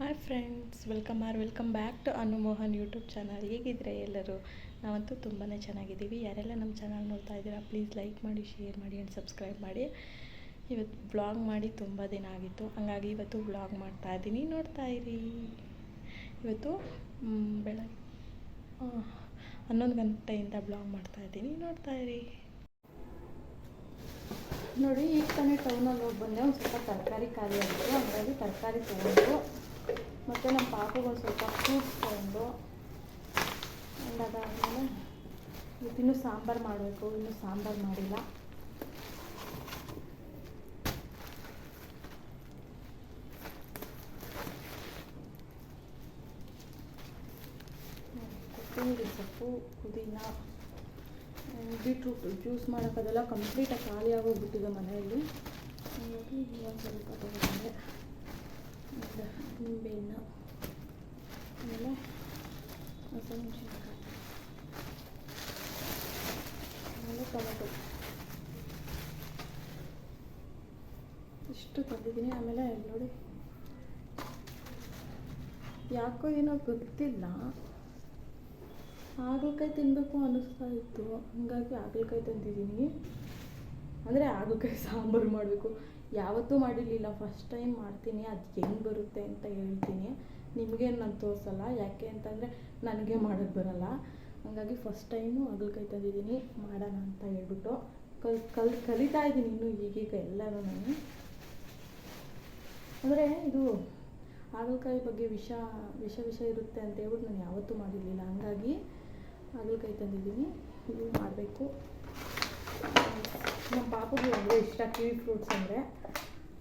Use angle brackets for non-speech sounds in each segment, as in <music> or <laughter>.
Hi friends welcome R welcome back to Anumohan YouTube channel ಹೇಗಿದ್ರೆ ಎಲ್ಲರೂ? ನಾವಂತೂ ತುಂಬಾ ಚೆನ್ನಾಗಿದ್ದೀವಿ. ಯಾರೆಲ್ಲ ನಮ್ಮ ಚಾನಲ್ ನೋಡ್ತಾ ಇದ್ದೀರಾ ಪ್ಲೀಸ್ ಲೈಕ್ ಮಾಡಿ ಶೇರ್ ಮಾಡಿ ಆ್ಯಂಡ್ ಸಬ್ಸ್ಕ್ರೈಬ್ ಮಾಡಿ. ಇವತ್ತು ಬ್ಲಾಗ್ ಮಾಡಿ ತುಂಬ ದಿನ ಆಗಿತ್ತು. ಹಂಗಾಗಿ ಇವತ್ತು ಬ್ಲಾಗ್ ಮಾಡ್ತಾ ಇದ್ದೀನಿ. ನೋಡ್ತಾ ಇರಿ. ಇವತ್ತು ಬೆಳಗ್ಗೆ ಹನ್ನೊಂದು ಗಂಟೆಯಿಂದ ಬ್ಲಾಗ್ ಮಾಡ್ತಾ ಇದ್ದೀನಿ. ನೋಡ್ತಾ ಇರಿ. ನೋಡಿ, ಈಗ ತಾನೇ ಟೌನಲ್ಲಿ ಹೋಗಿ ಬಂದೆ. ಒಂದು ಸ್ವಲ್ಪ ತರಕಾರಿ ಖಾಲಿ ಆಗಿತ್ತು ಹಾಗಾಗಿ ತರಕಾರಿ ತೊಗೊಂಡು ಮತ್ತು ನಮ್ಮ ಪಾಪಗೆ ಒಂದು ಸ್ವಲ್ಪ ಫ್ರೂಟ್ಸ್ ತಗೊಂಡು ಅದಾದಮೇಲೆ ಇವತ್ತಿನ್ನೂ ಸಾಂಬಾರು ಮಾಡಬೇಕು, ಇನ್ನೂ ಸಾಂಬಾರು ಮಾಡಿಲ್ಲ. ಕೊತ್ತಂಬರಿ ಸೊಪ್ಪು, ಪುದೀನ ಬೀಟ್ರೂಟ್ ಜ್ಯೂಸ್ ಮಾಡೋಕ್ಕದೆಲ್ಲ ಕಂಪ್ಲೀಟಾಗಿ ಖಾಲಿ ಆಗೋಗ್ಬಿಟ್ಟಿದೆ ಮನೆಯಲ್ಲಿ. ಹಾಗಾಗಿ ಇವಾಗ ಸ್ವಲ್ಪ ತಗೊಂಡೆ. ಆಮೇಲೆ ಆಮೇಲೆ ಇಷ್ಟು ತಂದಿದ್ದೀನಿ ಆಮೇಲೆ ನೋಡಿ, ಯಾಕೋ ಏನೋ ಗೊತ್ತಿಲ್ಲ. ಹಾಗಲಕಾಯಿ ತಿನ್ನಬೇಕು ಅನ್ನಿಸ್ತಾ ಇತ್ತು. ಹಾಗಾಗಿ ಹಾಗಲಕಾಯಿ ತಂದಿದ್ದೀನಿ. ಅಂದರೆ ಹಾಗಲಕಾಯಿ ಸಾಂಬಾರು ಮಾಡಬೇಕು. ಯಾವತ್ತೂ ಮಾಡಿರಲಿಲ್ಲ. ಫಸ್ಟ್ ಟೈಮ್ ಮಾಡ್ತೀನಿ, ಅದು ಹೆಂಗೆ ಬರುತ್ತೆ ಅಂತ ಹೇಳ್ತೀನಿ. ನಿಮಗೇನು ನಾನು ತೋರಿಸಲ್ಲ. ಯಾಕೆ ಅಂತಂದರೆ ನನಗೆ ಮಾಡೋಕ್ಕೆ ಬರಲ್ಲ. ಹಾಗಾಗಿ ಫಸ್ಟ್ ಟೈಮು ಹಾಗಲಕಾಯಿ ತಂದಿದ್ದೀನಿ ಮಾಡೋಣ ಅಂತ ಹೇಳ್ಬಿಟ್ಟು ಕಲ್ ಕಲ್, ಕಲಿತಾ ಇದ್ದೀನಿ ಇನ್ನೂ ಈಗೀಗ ಎಲ್ಲರೂ ನಾನು. ಅಂದರೆ ಇದು ಹಾಗಲಕಾಯಿ ಬಗ್ಗೆ ವಿಷ ವಿಷ ವಿಷ ಇರುತ್ತೆ ಅಂತ ಹೇಳ್ಬಿಟ್ಟು ನಾನು ಯಾವತ್ತೂ ಮಾಡಿರಲಿಲ್ಲ. ಹಂಗಾಗಿ ಹಾಗಲಕಾಯಿ ತಂದಿದ್ದೀನಿ. ಇದು ಮಾಡಬೇಕು. ನಮ್ಮ ಪಾಪಗೆ ಅಂದರೆ ಇಷ್ಟ ಕಿವಿ ಫ್ರೂಟ್ಸ್ ಅಂದರೆ?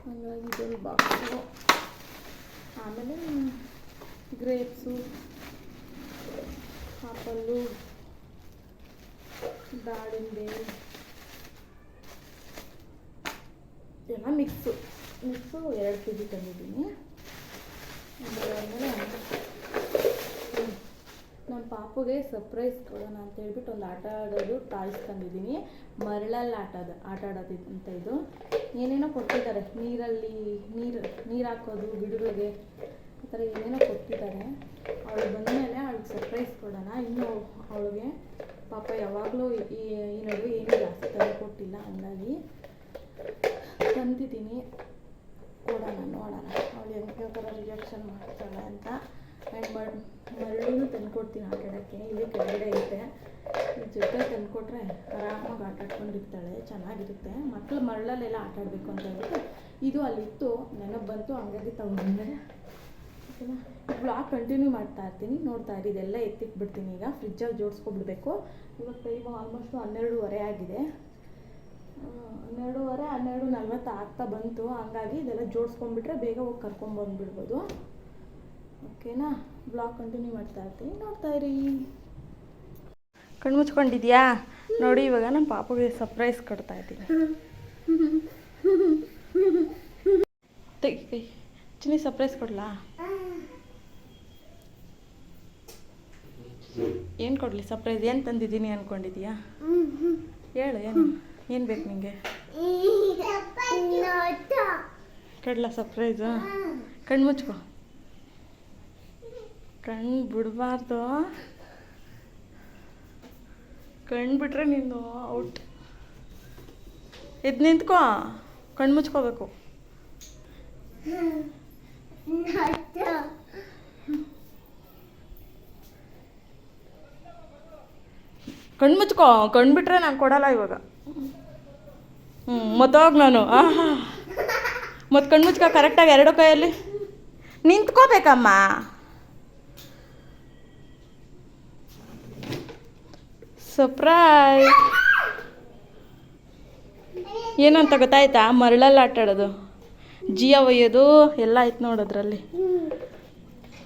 ಹಂಗಾಗಿ ಇದೊಂದು ಬಾಕ್ಸು ಆಮೇಲೆ ಗ್ರೇಪ್ಸು ಆಪಲ್ಲು ದಾಳಿಂಬೆ ಎಲ್ಲ ಮಿಕ್ಸು ಮಿಕ್ಸು ಎರಡು ಕೆ ಜಿ ತಂದಿದ್ದೀನಿ. ಆಮೇಲೆ ಹ್ಮ್. ನಮ್ಮ ಪಾಪುಗೆ ಸರ್ಪ್ರೈಸ್ ಕೊಡೋಣ ಅಂತ ಹೇಳ್ಬಿಟ್ಟು ಒಂದು ಆಟ ಆಡೋದು ಟಾಯ್ಸ್ ತಂದಿದ್ದೀನಿ. ಮರಳಲ್ಲಿ ಆಟ ಆಡ, ಆಟ ಅಂತ ಇದು. ಏನೇನೋ ಕೊಟ್ಟಿದ್ದಾರೆ? ನೀರಲ್ಲಿ, ನೀರು ನೀರು ಹಾಕೋದು, ಗಿಡಗಳಿಗೆ ಆ ಥರ ಏನೇನೋ ಕೊಟ್ಟಿದ್ದಾರೆ. ಅವಳು ಬಂದಮೇಲೆ ಅವಳಿಗೆ ಸರ್ಪ್ರೈಸ್ ಕೊಡೋಣ. ಇನ್ನು ಅವಳಿಗೆ ಪಾಪ ಯಾವಾಗಲೂ ಈ ಈ ಏನೂ ಜಾಸ್ತಿ ತಂದು ಕೊಟ್ಟಿಲ್ಲ, ಹಂಗಾಗಿ ತಂದಿದ್ದೀನಿ. ಕೊಡೋಣ, ನೋಡೋಣ. ಅವಳು ಹೆಂಗೆ ಥರ ರಿಯಾಕ್ಷನ್ ಮಾಡ್ತಾಳೆ ಅಂತ. ಆ್ಯಂಡ್ ಮರಳು ತಂದ್ಕೊಡ್ತೀನಿ ಆಟ ಆಡೋಕ್ಕೆ ಇಲ್ಲಿ ಕೆಳಗಡೆ ಐತೆ. ಜೊತೆ ತಂದ್ಕೊಟ್ರೆ ಆರಾಮಾಗಿ ಆಟ ಆಡ್ಕೊಂಡಿರ್ತಾಳೆ, ಚೆನ್ನಾಗಿರುತ್ತೆ. ಮಕ್ಕಳು ಮರಳಲ್ಲೆಲ್ಲ ಆಟ ಆಡಬೇಕು ಅಂತ ಹೇಳ್ಬಿಟ್ಟು ಇದು ಅಲ್ಲಿತ್ತು, ನೆನಪು ಬಂತು, ಹಂಗಾಗಿ ತಗೊಂಡೆ ಬ್ಲಾಗ್ ಕಂಟಿನ್ಯೂ ಮಾಡ್ತಾ ಇರ್ತೀನಿ, ನೋಡ್ತಾ ಇರಿ, ಇದೆಲ್ಲ ಎತ್ತಿಟ್ಬಿಡ್ತೀನಿ ಈಗ ಫ್ರಿಜ್ಜಲ್ಲಿ ಜೋಡಿಸ್ಕೊಬಿಡ್ಬೇಕು. ಇವಾಗ ಟೈಮು ಆಲ್ಮೋಸ್ಟು ಹನ್ನೆರಡೂವರೆ ಆಗಿದೆ. ಹನ್ನೆರಡೂವರೆ, ಹನ್ನೆರಡು ನಲ್ವತ್ತು ಆಗ್ತಾ ಬಂತು, ಹಂಗಾಗಿ ಇದೆಲ್ಲ ಜೋಡಿಸ್ಕೊಂಡ್ಬಿಟ್ರೆ ಬೇಗ ಹೋಗಿ ಕರ್ಕೊಂಬಂದ್ಬಿಡ್ಬೋದು ಓಕೆನಾ? ಬ್ಲಾಗ್ ಕಂಟಿನ್ಯೂ ಮಾಡ್ತಾ ಇರ್ತೀನಿ. ನೋಡ್ತಾ ಇರಿ. ಕಣ್ಣು ಮುಚ್ಕೊಂಡಿದ್ಯಾ? ನೋಡಿ ಇವಾಗ ನಮ್ಮ ಪಾಪಗೆ ಸರ್ಪ್ರೈಸ್ ಕೊಡ್ತಾ ಇದ್ದೀನಿ. ತೆಗಿ ಕೈ. ಚಿನ್ನಿ ಸರ್ಪ್ರೈಸ್ ಕೊಡ್ಲಾ? ಏನು ಕೊಡಲಿ ಸರ್ಪ್ರೈಸ್ ಏನು ತಂದಿದ್ದೀನಿ ಅಂದ್ಕೊಂಡಿದ್ಯಾ ಹೇಳು ಏನು ಏನು ಬೇಕು ನಿಂಗೆ? ಕೊಡ್ಲಾ ಸರ್ಪ್ರೈಸ್ ಕಣ್ಣು ಮುಚ್ಕೊ. ಕಣ್ಣು ಬಿಡಬಾರ್ದು. ಕಣ್ಣು ಬಿಟ್ರೆ ನಿಂದು ಔಟ್. ಇದು ನಿಂತ್ಕೋ. ಕಣ್ಣು ಮುಚ್ಕೋಬೇಕು. ಕಣ್ಣು ಮುಚ್ಕೋ. ಕಣ್ಣು ಬಿಟ್ರೆ ನಾನು ಕೊಡಲ್ಲ ಇವಾಗ. ಹ್ಞೂ ಮತ್ತೋಗ ನಾನು. ಮತ್ತೆ ಕಣ್ಣು ಮುಚ್ಕೋ ಕರೆಕ್ಟಾಗಿ ಎರಡೂ ಕೈಯಲ್ಲಿ. ನಿಂತ್ಕೋಬೇಕಮ್ಮ. ಸರ್ಪ್ರೈಸ್ ಏನಂತ ಗೊತ್ತಾಯ್ತಾ? ಮರಳಲ್ಲಿ ಆಟ ಆಡೋದು ಜಿಯ ಒಯ್ಯೋದು, ಎಲ್ಲ ಆಯ್ತು ನೋಡೋದ್ರಲ್ಲಿ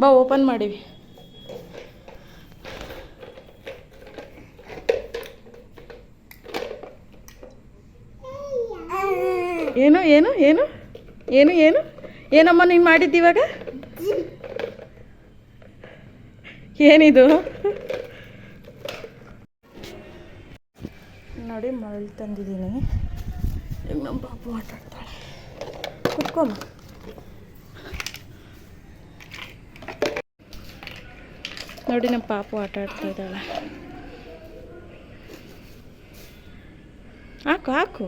ಬಾ ಓಪನ್ ಮಾಡಿವಿ. ಏನು ಏನು ಏನು? ಏನು ಏನು? ಏನಮ್ಮ ನೀನು ಮಾಡಿದ್ದೀವಾಗ ಏನಿದು? ನೋಡಿ ಮರಳು ತಂದಿದ್ದೀನಿ. ಈಗ ನಮ್ಮ ಪಾಪು ಆಟಾಡ್ತಾಳೆ ಕುತ್ಕೊಂಬ ನೋಡಿ ನಮ್ಮ ಪಾಪು ಆಟ ಆಡ್ತಾ ಇದ್ದಾಳೆ. ಹಾಕು ಹಾಕು.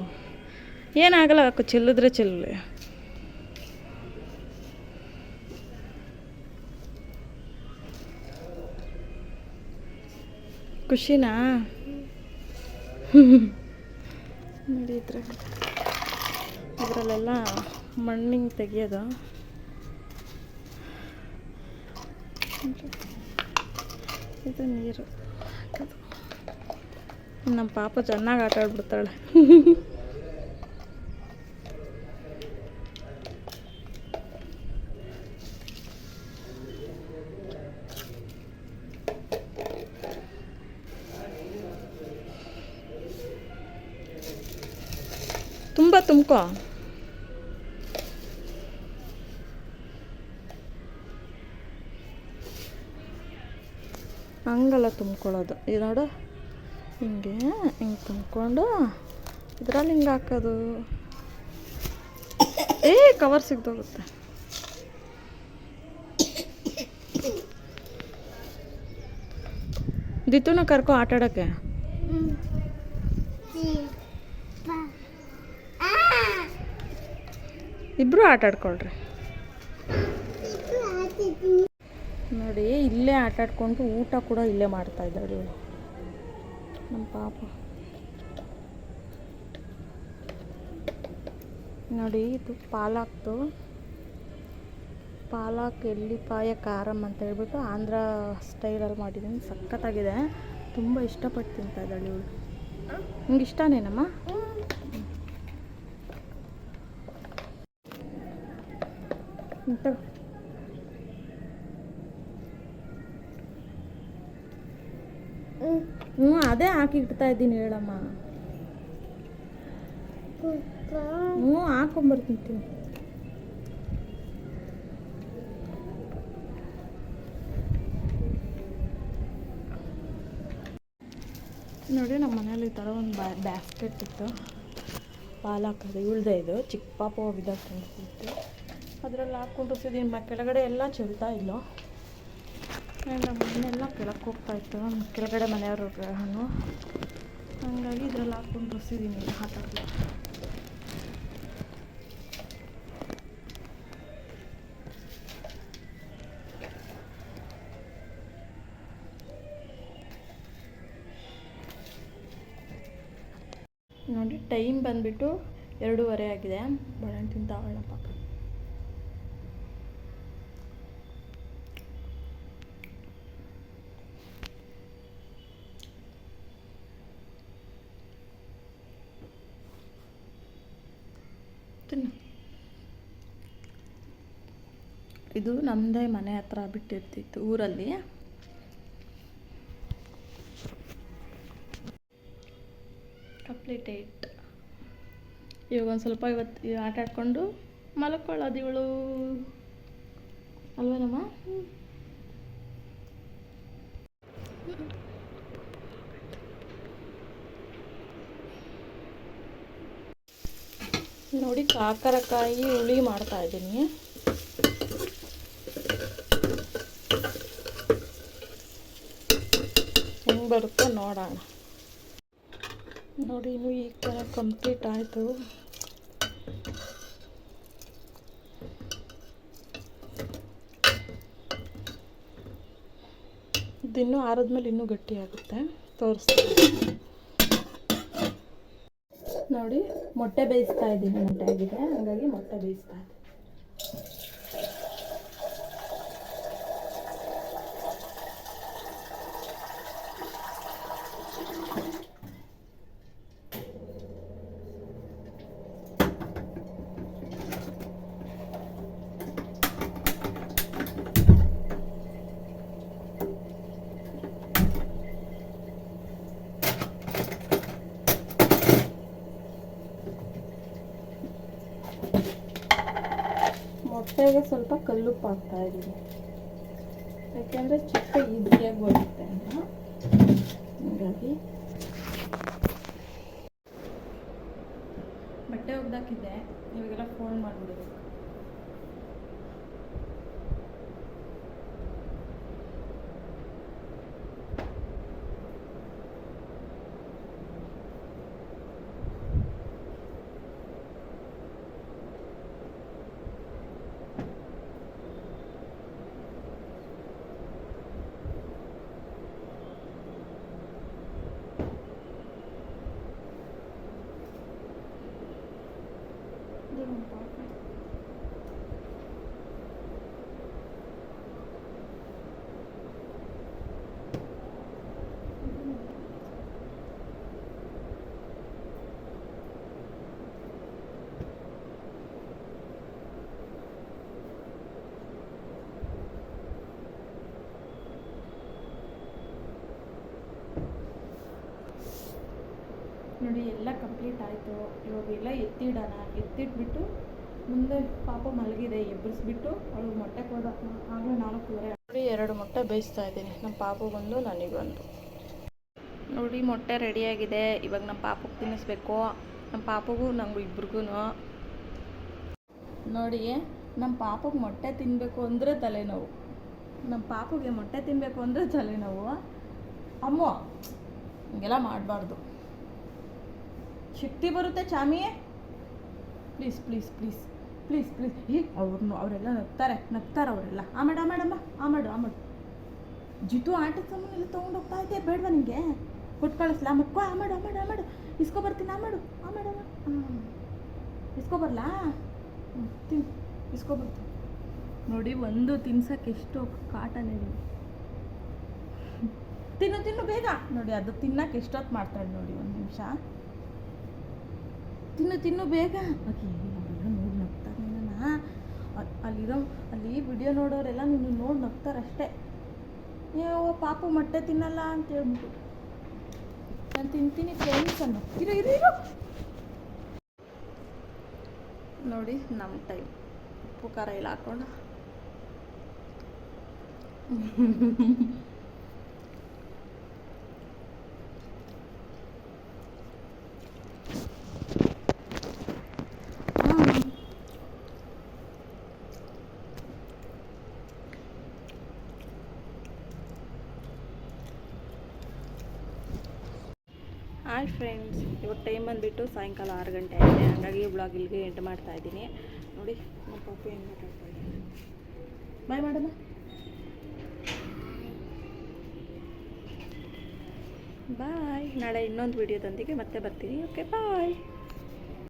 ಏನಾಗಲ್ಲ ಹಾಕು. ಚೆಲ್ಲಿದ್ರೆ ಚೆಲ್ಲಿ. ಖುಷಿನಾ? <laughs> ನೋಡಿ ಇದ್ರ ಇದರಲ್ಲೆಲ್ಲ ಮಣ್ಣಿಂಗ್ ತೆಗಿಯೋದು. ಇದು ನೀರು. ನಮ್ಮ ಪಾಪ ಚೆನ್ನಾಗಿ ಆಟ ಆಡ್ಬಿಡ್ತಾಳೆ <laughs> ತುಂಬ್ಕೋ ಹಂಗಲ್ಲ ತುಂಬ್ಕೊಳ್ಳೋದು. ಇದು ಹಿಂಗೆ ಹಿಂಗೆ ತುಂಬ್ಕೊಂಡು ಇದ್ರಲ್ಲಿ ಹಿಂಗೆ ಹಾಕೋದು. ಏ ಕವರ್ ಸಿಗ್ದೋಗುತ್ತೆ. ದಿತ್ತುನ ಕರ್ಕೊ ಆಟ ಆಡೋಕ್ಕೆ ಇಬ್ಬರು ಆಟ ಆಡ್ಕೊಳ್ರಿ. ನೋಡಿ, ಇಲ್ಲೇ ಆಟ ಆಡ್ಕೊಂಡು ಊಟ ಕೂಡ ಇಲ್ಲೇ ಮಾಡ್ತಾ ಇದ್ದಾಳೆ ಇವಳು. ನಮ್ಮ ಪಾಪ. ನೋಡಿ, ಇದು ಪಾಲಾಕ್ದು. ಪಾಲಾಕ್, ಎಳ್ಳಿಪಾಯ ಖಾರಮ್ ಅಂತ ಹೇಳ್ಬಿಟ್ಟು ಆಂಧ್ರ ಸ್ಟೈಲಲ್ಲಿ ಮಾಡಿದ್ದೀನಿ. ಸಖತ್ತಾಗಿದೆ. ತುಂಬ ಇಷ್ಟಪಟ್ಟು ತಿಂತಾ ಇದ್ದಾಳೆ ಇವಳು. ನಿಮ್ಗೆ ಇಷ್ಟನೇನಮ್ಮ ಹ್ಮ್, ತಗೋ ಹ್ಞೂ ಅದೇ ಹಾಕಿ ಇಡ್ತಾ ಇದ್ದೀನಿ ಹೇಳಮ್ಮ. ಹ್ಞೂ ಹಾಕೊಂಬರ್ತೀನಿ. ನೋಡಿ ನಮ್ಮ ಮನೇಲಿ ಈ ಥರ ಒಂದು ಬ್ಯಾ ಬ್ಯಾಸ್ಕೆಟ್ ಇತ್ತು. ಪಾಲಕ್ ಅದು ಉಳ್ದೆ ಇದು. ಚಿಕ್ಕ ಪಾಪ ಹೋಗಿದ್ದಾಗ ತಂದಿತ್ತು ಅದರಲ್ಲಿ ಹಾಕ್ಕೊಂಡು ಸಿದ್ದೀನಿ ಮ, ಕೆಳಗಡೆ ಎಲ್ಲ ಚೆಲ್ತಾ ಇಲ್ಲ. ಮನೆಯೆಲ್ಲ ಕೆಳಕ್ಕೆ ಹೋಗ್ತಾ ಇತ್ತು. ಕೆಳಗಡೆ ಮನೆಯವರು ಗ್ರಹನು. ಹಾಗಾಗಿ ಇದರಲ್ಲಿ ಹಾಕ್ಕೊಂಡು ಬಸಿದ್ದೀನಿ ಹಾಕಕ್ಕೆ ನೋಡಿ, ಟೈಮ್ ಬಂದುಬಿಟ್ಟು ಎರಡೂವರೆ ಆಗಿದೆ. ಬಾಳೆಹಣ್ಣು ತಿಂತಾವಳ ಪಾಪ ಇದು ನಮ್ಮದೇ ಮನೆ ಹತ್ರ ಬಿಟ್ಟಿರ್ತಿತ್ತು ಊರಲ್ಲಿ. ಕಂಪ್ಲೀಟೇಟ್ ಇವಾಗ ಒಂದು ಸ್ವಲ್ಪ ಇವತ್ತು ಆಟ ಆಡ್ಕೊಂಡು ಮಲ್ಕೊಳ್ಳೋದು ಇವಳು. ಅಲ್ವೇನಮ್ಮ? ನೋಡಿ ಕಾಕರಕಾಯಿ ಹುಳಿ ಮಾಡ್ತಾ ಇದ್ದೀನಿ. ಹೆಂಗೆ ಬರುತ್ತೆ ನೋಡೋಣ. ನೋಡಿ ಇನ್ನು ಈ ಥರ ಕಂಪ್ಲೀಟ್ ಆಯಿತು. ಇದಿನ್ನೂ ಆರಿದ್ಮೇಲೆ ಇನ್ನೂ ಗಟ್ಟಿ ಆಗುತ್ತೆ ತೋರಿಸ್ತೀನಿ. ನೋಡಿ ಮೊಟ್ಟೆ ಬೇಯಿಸ್ತಾ ಇದ್ದೀನಿ ಮೊಟ್ಟೆ ಆಗಿದೆ ಹಾಗಾಗಿ ಮೊಟ್ಟೆ ಬೇಯಿಸ್ತಾ ಇದ್ದೀನಿ. ಮೊಟ್ಟೆಗೆ ಸ್ವಲ್ಪ ಕಲ್ಲುಪ್ಪು ಹಾಕ್ತಾ ಇದ್ದೀನಿ ಯಾಕೆಂದರೆ ಚಿಕ್ಕ ಈಸಿಯಾಗಿ ಬರುತ್ತೆ ಅಂತ. ಹಾಗಾಗಿ ಬಟ್ಟೆ ಒಗ್ದಾಕಿದ್ದೆ ಇವಾಗೆಲ್ಲ ಫೋನ್ ಮಾಡಿಬಿಡ್ಬೇಕು ನೋಡಿ ಎಲ್ಲ ಕಂಪ್ಲೀಟ್ ಆಯಿತು. ಇವಾಗ ಎಲ್ಲ ಎತ್ತಿಡೋಣ. ಎತ್ತಿಟ್ಬಿಟ್ಟು ಮುಂದೆ ಪಾಪ ಮಲಗಿದೆ. ಎಬ್ಬರಿಸ್ಬಿಟ್ಟು ಅವಳು ಮೊಟ್ಟೆ ಹೋದ ಆಗಲೇ ನಾಲ್ಕೂವರೆ ನೋಡಿ, ಎರಡು ಮೊಟ್ಟೆ ಬೇಯಿಸ್ತಾ ಇದ್ದೀನಿ. ನಮ್ಮ ಪಾಪು ಬಂದು ನನಗೊಂದು ನೋಡಿ, ಮೊಟ್ಟೆ ರೆಡಿಯಾಗಿದೆ ಇವಾಗ ನಮ್ಮ ಪಾಪಗೆ ತಿನ್ನಿಸ್ಬೇಕು. ನಮ್ಮ ಪಾಪಗೂ ನಂಗೂ ಇಬ್ರಿಗೂ ನೋಡಿ, ನಮ್ಮ ಪಾಪಗೆ ಮೊಟ್ಟೆ ತಿನ್ನಬೇಕು ಅಂದರೆ ತಲೆನೋವು. ನಮ್ಮ ಪಾಪಗೆ ಮೊಟ್ಟೆ ತಿನ್ನಬೇಕು ಅಂದರೆ ತಲೆನೋವು. ಅಮ್ಮ, ಹಿಂಗೆಲ್ಲ ಮಾಡಬಾರ್ದು. ಶಕ್ತಿ ಬರುತ್ತೆ ಚಾಮಿಯೇ? Please please please please please ಹೀ ಅವ್ರನ್ನು ಅವರೆಲ್ಲ ನಗ್ತಾರೆ ನಗ್ತಾರೆ ಅವರೆಲ್ಲ. ಆ ಮಾಡು ಮಾಡಮ್ಮ ಆ ಮಾಡು ಆ ಮಾಡು. ಜಿತು ಆಟದ ಸಾಮಾನು ಎಲ್ಲ ತೊಗೊಂಡು ಹೋಗ್ತಾ ಇದ್ದೆ ಬೇಡವಾ ನಿಂಗೆ? ಕೊಟ್ಟು ಕಳಿಸ್ಲಾ? ಮಕ್ಕೋ, ಆ ಮಾಡು ಆ ಮಾಡು ಆ ಮಾಡು. ಇಸ್ಕೊ ಬರ್ತೀನಿ, ಆ ಮಾಡು ಆ ಮಾಡು ಆ ಮಾಡು. ಹಾಂ ಇಸ್ಕೊ ಹ್ಞೂ ತಿನ್, ಇಸ್ಕೊ ಬರ್ತೀನಿ. ನೋಡಿ, ಒಂದು ತಿನ್ಸಕ್ಕೆ ಎಷ್ಟು ಕಾಟನೇ ನೀವು ತಿನ್ನು ತಿನ್ನು ಬೇಗ. ನೋಡಿ, ಅದು ತಿನ್ನಕ್ಕೆ ಎಷ್ಟೊತ್ತು ಮಾಡ್ತಾಳೆ ನೋಡಿ, ಒಂದು ನಿಮಿಷ. ತಿನ್ನು ತಿನ್ನು ಬೇಗ. ನೋಡಿ ನಗ್ತಾರೆ ನಿನ್ನ ಅಲ್ಲಿರೋ, ಅಲ್ಲಿ ವಿಡಿಯೋ ನೋಡೋರೆಲ್ಲ ನಿನ್ನ ನೋಡಿ ನಗ್ತಾರೆ ಅಷ್ಟೇ ಓ ಪಾಪು ಮೊಟ್ಟೆ ತಿನ್ನಲ್ಲ ಅಂತ ಹೇಳ್ಬಿಟ್ಟು ನಾನು ತಿಂತೀನಿ ಫ್ರೆಂಡ್ಸ್ ಅನ್ನು. ಇರೋ ಇರೋ, ಇರು. ನೋಡಿ ನಮ್ಮ ಟೈಮ್ ಉಪ್ಪು, ಖಾರ ಎಲ್ಲ ಹಾಕೊಂಡು. ಹಾಯ್ ಫ್ರೆಂಡ್ಸ್ ಇವಾಗ ಟೈಮ್ ಬಂದುಬಿಟ್ಟು ಸಾಯಂಕಾಲ ಆರು ಗಂಟೆ ಆಗಿದೆ ಹಾಗಾಗಿ ಬ್ಲಾಗ್ ಇಲ್ಲಿಗೆ ಎಂಟು ಮಾಡ್ತಾ ಇದ್ದೀನಿ. ನೋಡಿ, ನಮ್ಮ ಪಾಪು ಹೆಂಗೆ ಮಾತಾಡ್ತಾ ಇದ್ದೀನಿ. ಬಾಯ್ ಮಾಡಮ್ಮ ಬಾಯ್ ನಾಳೆ ಇನ್ನೊಂದು ವಿಡಿಯೋದೊಂದಿಗೆ ಮತ್ತೆ ಬರ್ತೀನಿ. Okay bye